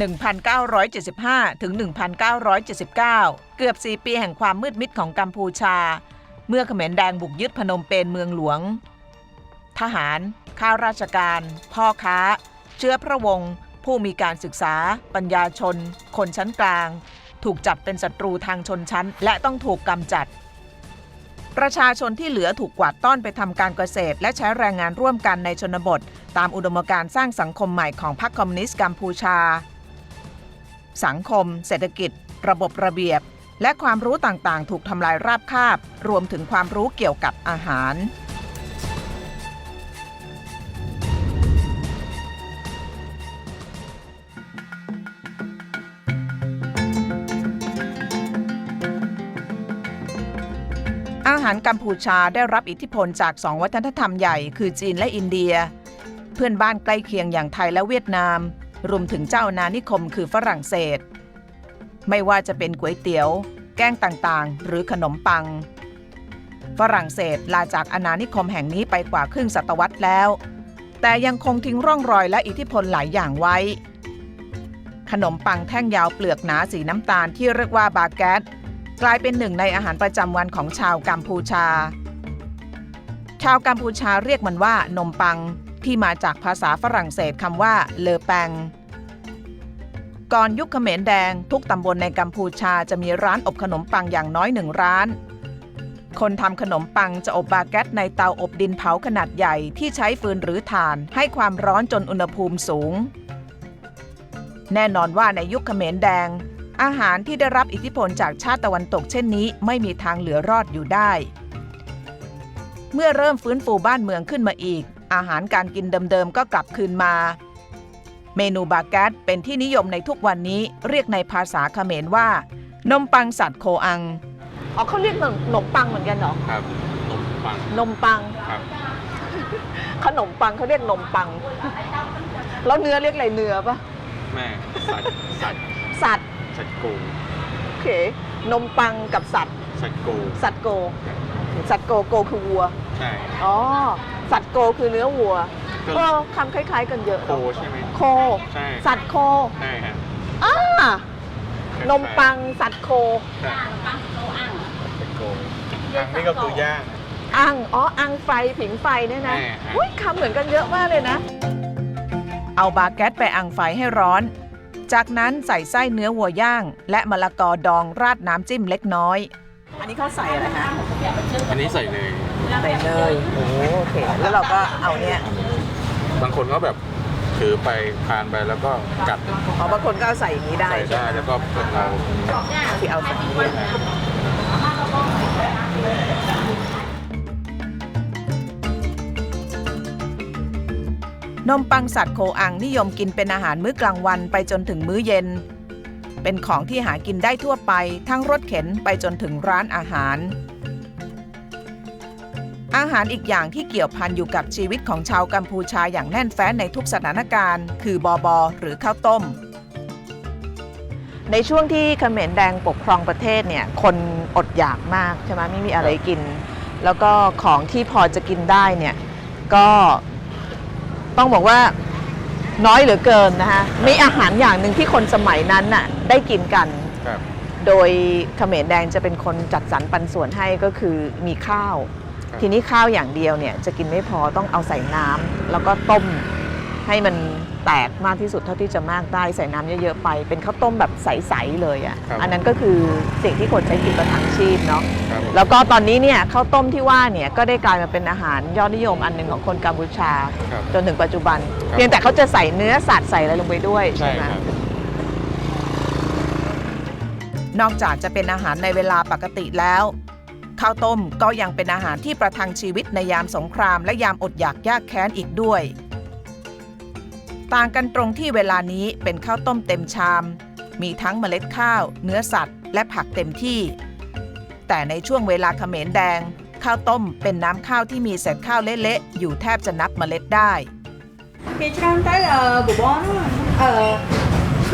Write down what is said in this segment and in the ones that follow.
1975 ถึง 1979 เกือบ 4 ปีแห่งความมืดมิดของกัมพูชา เมื่อเขมรแดงบุกยึดพนมเปญเมืองหลวง ทหาร ข้าราชการ พ่อค้า เชื้อพระวงศ์ผู้มีการศึกษา ปัญญาชน คนชั้นกลาง ถูกจับเป็นศัตรูทางชนชั้น และต้องถูกกำจัด ประชาชนที่เหลือถูกกวาดต้อนไปทำการเกษตร และใช้แรงงานร่วมกันในชนบท ตามอุดมการณ์สร้างสังคมใหม่ของพรรคคอมมิวนิสต์กัมพูชา สังคม เศรษฐกิจ ระบบระเบียบ และความรู้ต่างๆ ถูกทำลายราบคาบ รวมถึงความรู้เกี่ยวกับอาหาร อาหารกัมพูชาได้รับอิทธิพลจากสองวัฒนธรรมใหญ่ คือจีนและอินเดีย เพื่อนบ้านใกล้เคียงอย่างไทยและเวียดนาม รวมถึงเจ้าอาณานิคมคือฝรั่งเศส ไม่ว่าจะเป็นก๋วยเตี๋ยว แกงต่างๆ หรือขนมปัง ฝรั่งเศสลาจากอาณานิคมแห่งนี้ไปกว่าครึ่งศตวรรษแล้ว แต่ยังคงทิ้งร่องรอยและอิทธิพลหลายอย่างไว้ ขนมปังแท่งยาวเปลือกหนาสีน้ำตาลที่เรียกว่าบาแกตกลายเป็นหนึ่งในอาหารประจำวันของชาวกัมพูชา ชาวกัมพูชาเรียกมันว่านมปัง ที่มาจากภาษาฝรั่งเศสคำว่าเลอแปงก่อนยุคเขมรแดงทุกตำบลในกัมพูชาจะมีร้านอบขนมปังอย่างน้อยหนึ่งร้าน คนทำขนมปังจะอบบาแกตในเตาอบดินเผาขนาดใหญ่ที่ใช้ฟืนหรือถ่านให้ความร้อนจนอุณหภูมิสูง แน่นอนว่าในยุคเขมรแดง อาหารที่ได้รับอิทธิพลจากชาติตะวันตกเช่นนี้ไม่มีทางเหลือรอดอยู่ได้ เมื่อเริ่มฟื้นฟูบ้านเมืองขึ้นมาอีกอาหารการกินเดิมๆก็กลับคืนมา เมนูบาแกตเป็นที่นิยมในทุกวันนี้เรียกในภาษาเขมรว่า นมปังสัตว์โคอัง อ๋อเขาเรียกขนมปังเหมือนกันเหรอ ครับนมปังนมปัง ครับ ขนมปังเขาเรียกนมปัง แล้วเนื้อเรียกอะไรเนื้อปะแม่สัตว์สัตว์สัตว์สัตว์โกโอเคนมปังกับสัตว์ สัตว์โกสัตว์โก สัตว์โกโกคือวัว ใช่ อ๋อ สัตว์โกคือเนื้อวัวก็เออคำคล้าย ๆ กันเยอะโคเนอะใช่ไหม โค ใช่ สัตว์โคใช่ฮะอ่านมปังสัตว์โค ใช่สัตว์โกอังนี่ก็คือย่าง อังอ๋อ อังไฟ ผิงไฟเนี่ยนะแน่ฮะ อุ้ยคำเหมือนกันเยอะมากเลยนะ เอาบาแกตไปอังไฟให้ร้อน จากนั้นใส่ไส้เนื้อวัวย่าง และมะละกอดองราดน้ำจิ้มเล็กน้อย อันนี้เขาใส่อะไรคะอันนี้ใส่เนย ใส่เนยโอ้โอเค แล้วเราก็เอาเนี้ยบางคนก็แบบถือไปทานไปแล้วก็กัดอ๋อบางคนก็เอาใส่อย่างนี้ได้ใส่ได้ แล้วก็เป็นเราที่เอาใส่อย่างนี้นมปังสัตว์โคอังนิยมกินเป็นอาหารมื้อกลางวันไปจนถึงมื้อเย็น เป็นของที่หากินได้ทั่วไป ทั้งรถเข็นไปจนถึงร้านอาหาร อาหารอีกอย่างที่เกี่ยวพันอยู่กับชีวิตของชาวกัมพูชาอย่างแน่นแฟ้นในทุกสถานการณ์ คือบอบอหรือข้าวต้ม ในช่วงที่เขมรแดงปกครองประเทศเนี่ยคนอดอยากมากใช่ไหมไม่มีอะไรกิน แล้วก็ของที่พอจะกินได้เนี่ยก็ต้องบอกว่าน้อยเหลือเกินนะคะมีอาหารอย่างหนึ่งที่คนสมัยนั้นน่ะได้กินกันครับโดยเขมรแดงจะเป็นคนจัดสรรปันส่วนให้ก็คือมีข้าวครับ ทีนี้ข้าวอย่างเดียวเนี่ยจะกินไม่พอต้องเอาใส่น้ำแล้วก็ต้มให้มันแตกมากที่สุดเท่าที่จะมากได้ใส่น้ำเยอะๆไป เป็นข้าวต้มแบบใสๆเลยอะครับ่ะอันนั้นก็คือสิ่งที่คนใช้กินประทังชีพเนาะครับผมแล้วก็ตอนนี้เนี่ยข้าวต้มที่ว่าเนี่ยก็ได้กลายมาเป็นอาหารยอดนิยมอันหนึ่งของคนกัมพูชาครับจนถึงปัจจุบันครับเพียงแต่เขาจะใส่เนื้อสัตว์ใส่อะไรลงไปด้วยใช่ใช่ไหมครับนอกจากจะเป็นอาหารในเวลาปกติแล้ว ข้าวต้มก็ยังเป็นอาหารที่ประทังชีวิตในยามสงครามและยามอดอยากยากแค้นอีกด้วย ต่างกันตรงที่เวลานี้เป็นข้าวต้มเต็มชาม มีทั้งเมล็ดข้าว เนื้อสัตว์ และผักเต็มที่ แต่ในช่วงเวลาเขมรแดง ข้าวต้มเป็นน้ำข้าวที่มีเศษข้าวเละๆอยู่แทบจะนับเมล็ดได้ គេច្រើនទៅអឺបបរហ្នឹងអឺ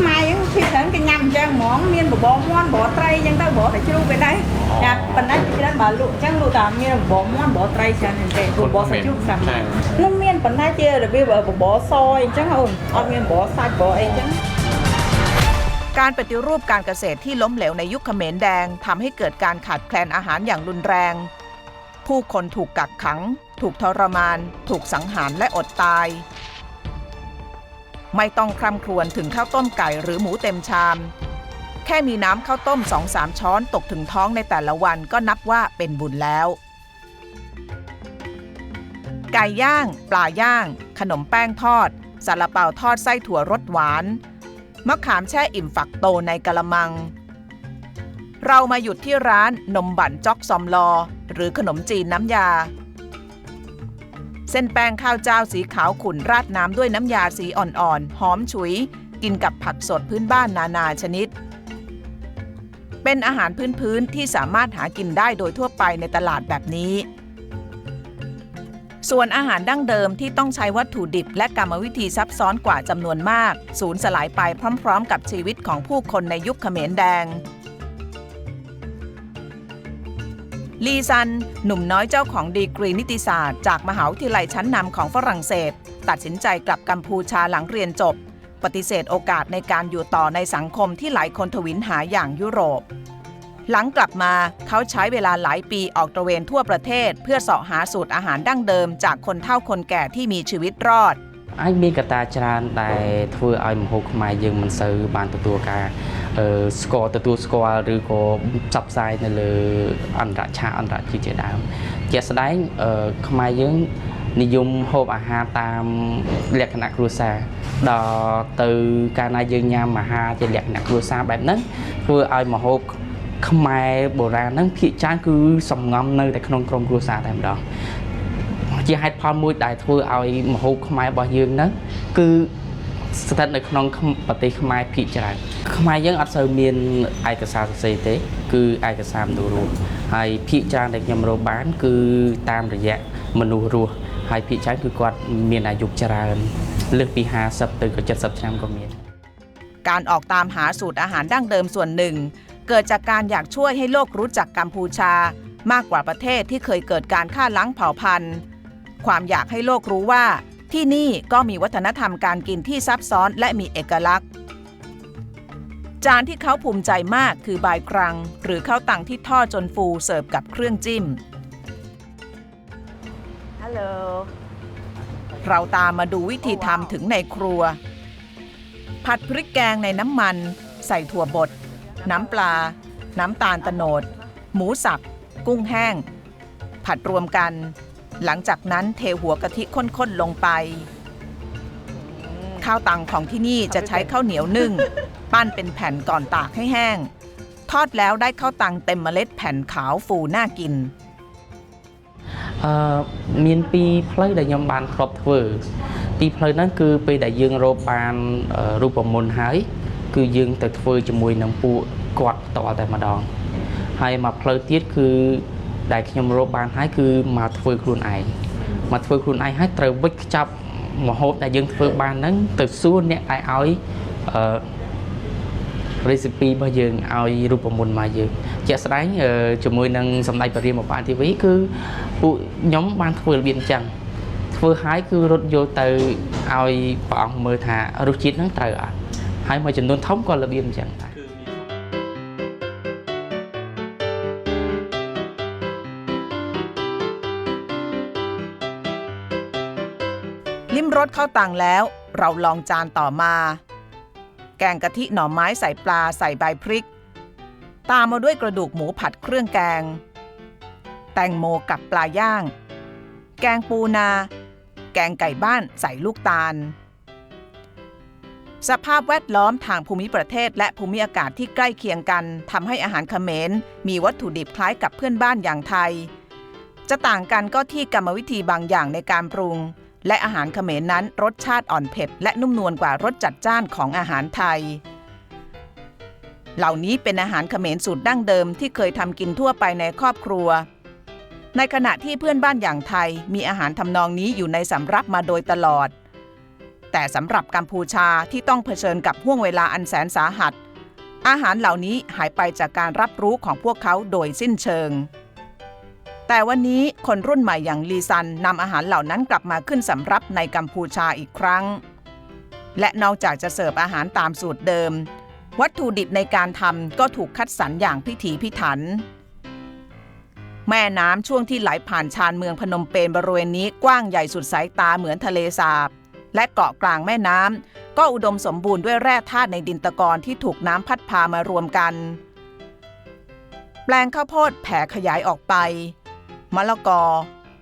ខ្មែរហ្នឹងភាគច្រើនគេញ៉ាំអញ្ចឹងហ្មងមានបបរមាន់បបរត្រីអញ្ចឹងទៅបបរតែជ្រូកទៅដែរចាប៉ុន្តែភាគច្រើនបើលក់អញ្ចឹងលក់តែមានបបរមាន់បបរត្រីច្រើនមែនទេព្រោះបបរសាច់ជ្រូកសាំ ใช่ នោះមានប៉ុន្តែជារបៀបបបរសអីអញ្ចឹងអូនអត់មានបបរសាច់បបរអីអញ្ចឹង การปฏิรูปการเกษตรที่ล้มเหลวในยุคเขมรแดงทำให้เกิดการขาดแคลนอาหารอย่างรุนแรง ผู้คนถูกกักขัง ถูกทรมาน ถูกสังหารและอดตาย ไม่ต้องคร่ำครวญถึงข้าวต้มไก่หรือหมูเต็มชาม แค่มีน้ำข้าวต้มสองสามช้อนตกถึงท้องในแต่ละวันก็นับว่าเป็นบุญแล้ว ไก่ย่าง ปลาย่าง ขนมแป้งทอดซาลาเปาทอดไส้ถั่วรสหวาน มะขามแช่อิ่มฝักโตในกะละมัง เรามาหยุดที่ร้านนมบั่นจอกซอมลอ หรือขนมจีนน้ำยา เส้นแป้งข้าวเจ้าสีขาวขุ่นราดน้ำด้วยน้ำยาสีอ่อนๆ หอมฉุย กินกับผักสดพื้นบ้านนานาชนิด เป็นอาหารพื้นๆที่สามารถหากินได้โดยทั่วไปในตลาดแบบนี้ ส่วนอาหารดั้งเดิมที่ต้องใช้วัตถุดิบและกรรมวิธีซับซ้อนกว่าจำนวนมาก สูญสลายไปพร้อม ๆ กับชีวิตของผู้คนในยุคเขมรแดง ลีซัน หนุ่มน้อยเจ้าของดีกรีนิติศาสตร์ จากมหาวิทยาลัยชั้นนำของฝรั่งเศส ตัดสินใจกลับกัมพูชาหลังเรียนจบ ปฏิเสธโอกาสในการอยู่ต่อในสังคมที่หลายคนทวินหาอย่างยุโรป หลังกลับมาเขาใช้เวลาหลายปีออกตระเวนทั่วประเทศ เพื่อเสาะหาสูตรอาหารดั้งเดิม จากคนเฒ่าคนแก่ที่มีชีវិតរอด អាចមានកត្តាច្រើនដែលធ្វើឲ្យមហូបខ្មែរយើងមិនសូវបានទទួលការអឺ ស្គាល់ទទួលស្គាល់ឬក៏ផ្សព្វផ្សាយនៅលើអន្តរឆាកអន្តរជាតិជាដើមជាក់ស្ដែងអឺខ្មែរយើងនិយមហូបអាហារតាមលក្ខណៈគ្រួសារដល់ទៅកាលណាយើងញ៉ាំអាហារជាលក្ខណៈគ្រួសារបែបហ្នឹងធ្វើឲ្យមហូបខ្មែរបុរាណហ្នឹងភាគច្រើនគឺសំងំនៅតែក្នុងក្រុមគ្រួសារតែម្ដងជាហេតុផលមួយដែលធ្វើឲ្យមហូបខ្មែររបស់យើងហ្នឹងគឺ ស្ថិតនៅក្នុងប្រទេសខ្មែរភាគច្រើនខ្មែរយើងអត់សូវមានឯកសារសរសេរទេ គឺឯកសារមនុស្សរស់ហើយភាគច្រើនដែលខ្ញុំរកបាន គឺតាមរយៈមនុស្សរស់ហើយភាគច្រើនគឺគាត់មានអាយុច្រើនលើសពី50ទៅក៏70ឆ្នាំក៏មាន ការអอกตามหาสูตรอาหารดั้งเดิมส่วนหนึ่ง เกิดจากการอยากช่วยให้โลกรู้จักกัมพูชามากกว่าประเทศที่เคยเกิดการฆ่าล้างเผ่าพันธุ์ ความอยากให้โลกรู้ว่า ที่นี่ก็มีวัฒนธรรมการกินที่ซับซ้อนและมีเอกลักษณ์ จานที่เขาภูมิใจมากคือบายกรัง หรือข้าวตังที่ทอดจนฟูเสิร์ฟกับเครื่องจิ้ม ฮัลโหล เราตามมาดูวิธีทำถึงในครัว ผัดพริกแกงในน้ำมัน ใส่ถั่วบด น้ำปลา น้ำตาลตะโนด หมูสับ กุ้งแห้ง ผัดรวมกัน หลังจากนั้นเทหัวกะทิข้นๆลงไป ข้าวตังของที่นี่จะใช้ข้าวเหนียวนึ่ง ปั้นเป็นแผ่นก่อนตากให้แห้ง ทอดแล้วได้ข้าวตังเต็มเมล็ดแผ่นขาวฟูน่ากิน អឺមានពីរផ្លូវដែលខ្ញុំបានធ្លាប់ធ្វើទីផ្លូវហ្នឹងគឺពេលដែលយើងរកបានអឺរូបមន្តហើយ គឺយើងទៅធ្វើជាមួយនឹងពួកគាត់ផ្ទាល់តែម្ដងហើយមកផ្លូវទៀតគឺ ដែលខ្ញុំរកបានហើយគឺមកធ្វើខ្លួនឯងមកធ្វើខ្លួនឯងហើយត្រូវវិចខ្ចប់ម្ហូបដែលយើងធ្វើបានហ្នឹងទៅសួរអ្នកដែលឲ្យអឺ recipe របស់យើងឲ្យរូបមន្តមកយើងជាក់ស្ដែងអឺជាមួយនឹងសម្ដេចព្រះរាមបាលធីវីគឺពួកខ្ញុំបានធ្វើរបៀបអញ្ចឹងធ្វើហើយគឺរត់យកទៅឲ្យព្រះអង្គមើលថារសជាតិហ្នឹងត្រូវអត់ហើយមួយចំនួនធំក៏របៀបអញ្ចឹងដែរ ลิ้มรสข้าวตังแล้ว เราลองจานต่อมา แกงกะทิหน่อไม้ใส่ปลาใส่ใบพริก ตามมาด้วยกระดูกหมูผัดเครื่องแกง แตงโมกับปลาย่าง แกงปูนา แกงไก่บ้านใส่ลูกตาล สภาพแวดล้อมทางภูมิประเทศและภูมิอากาศที่ใกล้เคียงกันทำให้อาหารเขมร มีวัตถุดิบคล้ายกับเพื่อนบ้านอย่างไทยจะต่างกันก็ที่กรรมวิธีบางอย่างในการปรุง และอาหารเขมรนั้นรสชาติอ่อนเผ็ด และนุ่มนวลกว่ารสจัดจ้านของอาหารไทย เหล่านี้เป็นอาหารเขมรสูตรดั้งเดิมที่เคยทำกินทั่วไปในครอบครัว ในขณะที่เพื่อนบ้านอย่างไทยมีอาหารทำนองนี้อยู่ในสำรับมาโดยตลอด แต่สำหรับกัมพูชาที่ต้องเผชิญกับห่วงเวลาอันแสนสาหัส อาหารเหล่านี้หายไปจากการรับรู้ของพวกเขาโดยสิ้นเชิง แต่วันนี้คนรุ่นใหม่อย่างลีซันนำอาหารเหล่านั้นกลับมาขึ้นสำรับในกัมพูชาอีกครั้ง และนอกจากจะเสิร์ฟอาหารตามสูตรเดิม วัตถุดิบในการทำก็ถูกคัดสรรอย่างพิถีพิถัน แม่น้ำช่วงที่ไหลผ่านชานเมืองพนมเปญบริเวณนี้กว้างใหญ่สุดสายตาเหมือนทะเลสาบและเกาะกลางแม่น้ำก็อุดมสมบูรณ์ด้วยแร่ธาตุในดินตะกอนที่ถูกน้ำพัดพามารวมกัน แปลงข้าวโพดแผ่ขยายออกไป มะละกอ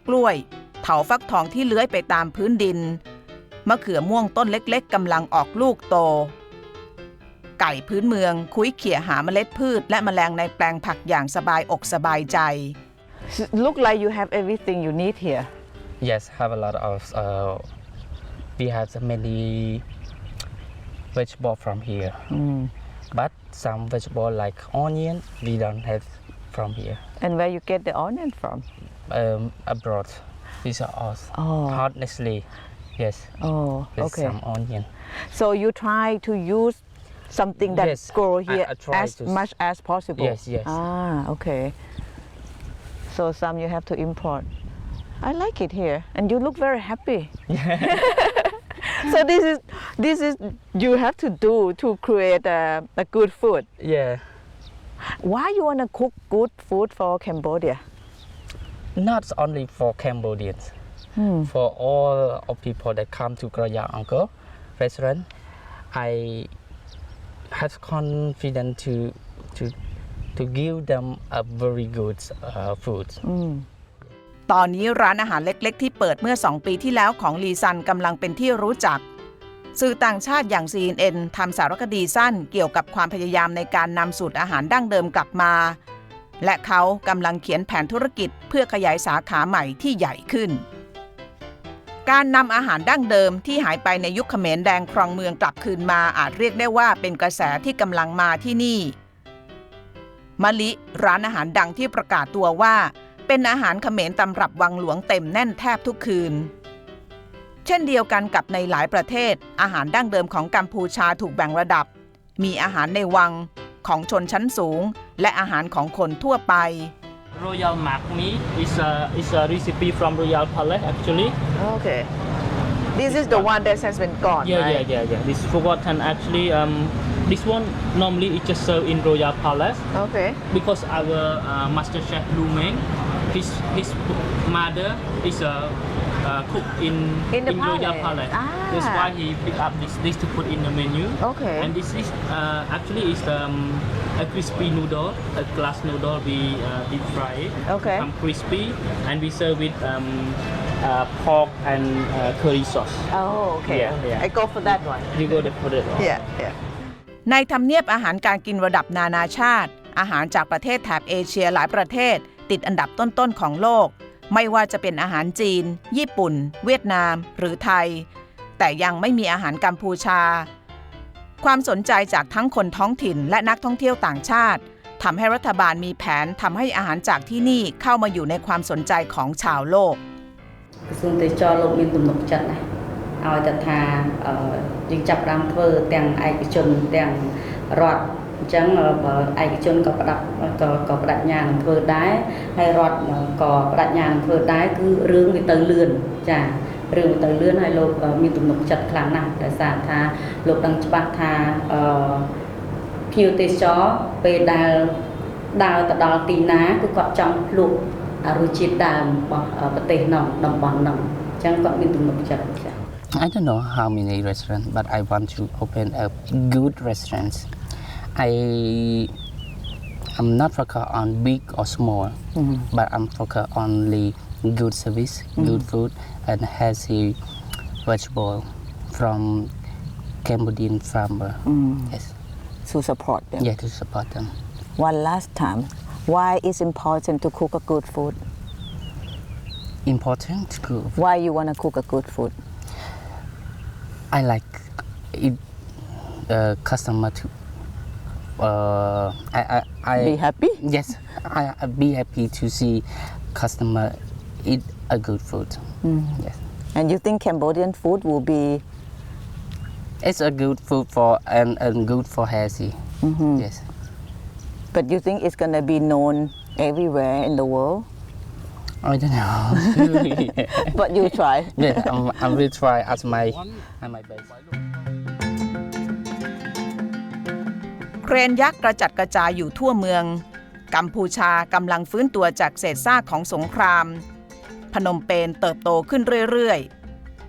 กล้วย เถาฟักทองที่เลื้อยไปตามพื้นดิน มะเขือม่วงต้นเล็กๆกำลังออกลูกโต ไก่พื้นเมืองคุยเขี่ยหาเมล็ดพืช และแมลงในแปลงผักอย่างสบายอกสบายใจ Look like you have everything you need here Yes, have a lot of. Uh, we have many vegetable from here, but some vegetable like onion we don't have from here. And where you get the onion from Um, abroad, these are all Oh. honestly. Yes, Oh with some onion. So you try to use something that Yes, grow here I try as much as possible. Yes, yes. Ah, okay. So some you have to import. I like it here, and you look very happy. so this is this is you have to do to create a, a good food. Yeah, Why you wanna cook good food for Cambodia? not only for Cambodians, Hmm. for all of people that come to Kroya Uncle restaurant, I have confidence to to to give them a very good uh, food. ตอนนี้ร้านอาหารเล็ก ๆ ที่เปิดเมื่อ 2 ปีที่แล้วของลีซันกำลังเป็นที่รู้จัก สื่อต่างชาติอย่าง CNN ทำสารคดีสั้นเกี่ยวกับความพยายามในการนำสูตรอาหารดั้งเดิมกลับมา และเขากำลังเขียนแผนธุรกิจเพื่อขยายสาขาใหม่ที่ใหญ่ขึ้น การนำอาหารดั้งเดิมที่หายไปในยุคเขมรแดงครองเมืองกลับคืนมาอาจเรียกได้ว่าเป็นกระแสที่กำลังมาที่นี่มะลิร้านอาหารดังที่ประกาศตัวว่า เป็นอาหารเขมรตำรับวังหลวงเต็มแน่นแทบทุกคืน เช่นเดียวกันกับในหลายประเทศ อาหารดั้งเดิมของกัมพูชาถูกแบ่งระดับ มีอาหารในวังของชนชั้นสูง และอาหารของคนทั่วไป Royal Mark Me is a is a recipe from Royal Palace actually. Okay This is the one that has been gone Yeah, yeah, yeah, yeah. This forgotten actually. Um, this one normally it just served in Royal Palace Okay because our uh, Master Chef Lu Meng, his his mother is a uh, cook in In the Royal palace. Palace. Ah. That's why he picked up this this to put in the menu. Okay. And this is uh, actually is um, a crispy noodle, a glass noodle. We uh, deep fry it. Okay. Become crispy, and we serve with um, uh, pork and uh, curry sauce. Oh okay Yeah, yeah. I go for that one You go to put it. on. Yeah yeah ในทำเนียบอาหารการกินระดับนานาชาติ อาหารจากประเทศแถบเอเชียหลายประเทศ ติดอันดับต้นๆของโลก ไม่ว่าจะเป็นอาหารจีน ญี่ปุ่น เวียดนาม หรือไทย แต่ยังไม่มีอาหารกัมพูชา ความสนใจจากทั้งคนท้องถิ่นและนักท่องเที่ยวต่างชาติทำให้รัฐบาลมีแผนทำให้อาหารจากที่นี่เข้ามาอยู่ในความสนใจของชาวโลกกระทรวงเตจอลกมีตุนกจัดนะเอาแต่ทายิงจับรามเฟอร์แต่งไอกชนแต่งรอด អញ្ចឹងអឺបើឯកជនក៏ផ្ដាប់ក៏ក៏បដិញ្ញានឹងធ្វើដែរហើយរដ្ឋក៏បដិញ្ញានឹងធ្វើដែរគឺរឿងវាទៅលឿនចារឿងវាទៅលឿនហើយលោកអឺមានទំនុកចិត្តខ្លាំងណាស់ដោយសារថាលោកដឹងច្បាស់ថាអឺភ្ញៀវទេសចរពេលដែលដើរទៅដល់ទីណាគឺគាត់ចង់ភ្លក់រសជាតិដើមរបស់អឺប្រទេសនោះតំបន់នោះអញ្ចឹងគាត់មានទំនុកចិត្តចា I don't know how many restaurants, but I want to open a good restaurants. I I'm not focused on big or small, mm-hmm. but I'm focused only good service, mm-hmm. good food, and healthy vegetable from Cambodian farmer. Mm. Yes, to support them yeah, to support them. one last time why is important to cook a good food Important to cook. why you want to cook a good food I like it. Uh, customer to. Uh, I I I be happy Yes, I, I be happy to see customer eat a good food. Yes, And you think Cambodian food will be it's a good food for and, and good for healthy. Yes, but you think it's gonna be known everywhere in the world I don't know. but you try yeah, I'm, I will try as my as my best. เครนยักษ์กระจัดกระจายอยู่ทั่วเมือง กัมพูชากำลังฟื้นตัวจากเศษซากของสงคราม พนมเปญเติบโตขึ้นเรื่อย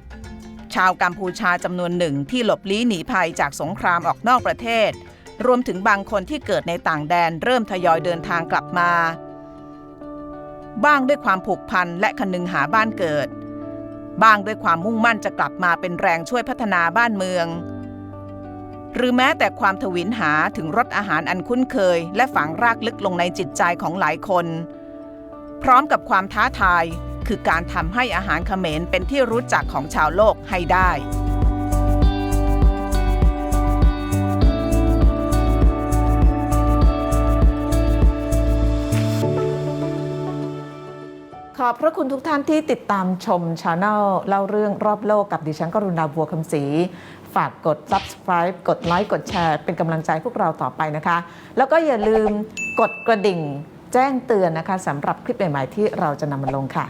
ๆ ชาวกัมพูชาจำนวนหนึ่งที่หลบลี้หนีภัยจากสงครามออกนอกประเทศ รวมถึงบางคนที่เกิดในต่างแดนเริ่มทยอยเดินทางกลับมา บ้างด้วยความผูกพันและคนึงหาบ้านเกิด บ้างด้วยความมุ่งมั่นจะกลับมาเป็นแรงช่วยพัฒนาบ้านเมือง หรือแม้แต่ความทวินหาถึงรสอาหารอันคุ้นเคย และฝังรากลึกลงในจิตใจของหลายคน พร้อมกับความท้าทายคือการทำให้อาหารเขมรเป็นที่รู้จักของชาวโลกให้ได้ขอบพระคุณทุกท่านที่ติดตามชมช anel เล่าเรื่องรอบโลกกับดิฉันกรุณาบัวคำศรี ฝากกด subscribe กดไลค์กดแชร์ เป็นกำลังใจพวกเราต่อไปนะคะ แล้วก็อย่าลืมกดกระดิ่ง แจ้งเตือนนะคะสำหรับคลิปใหม่ๆที่เราจะนำมาลงค่ะ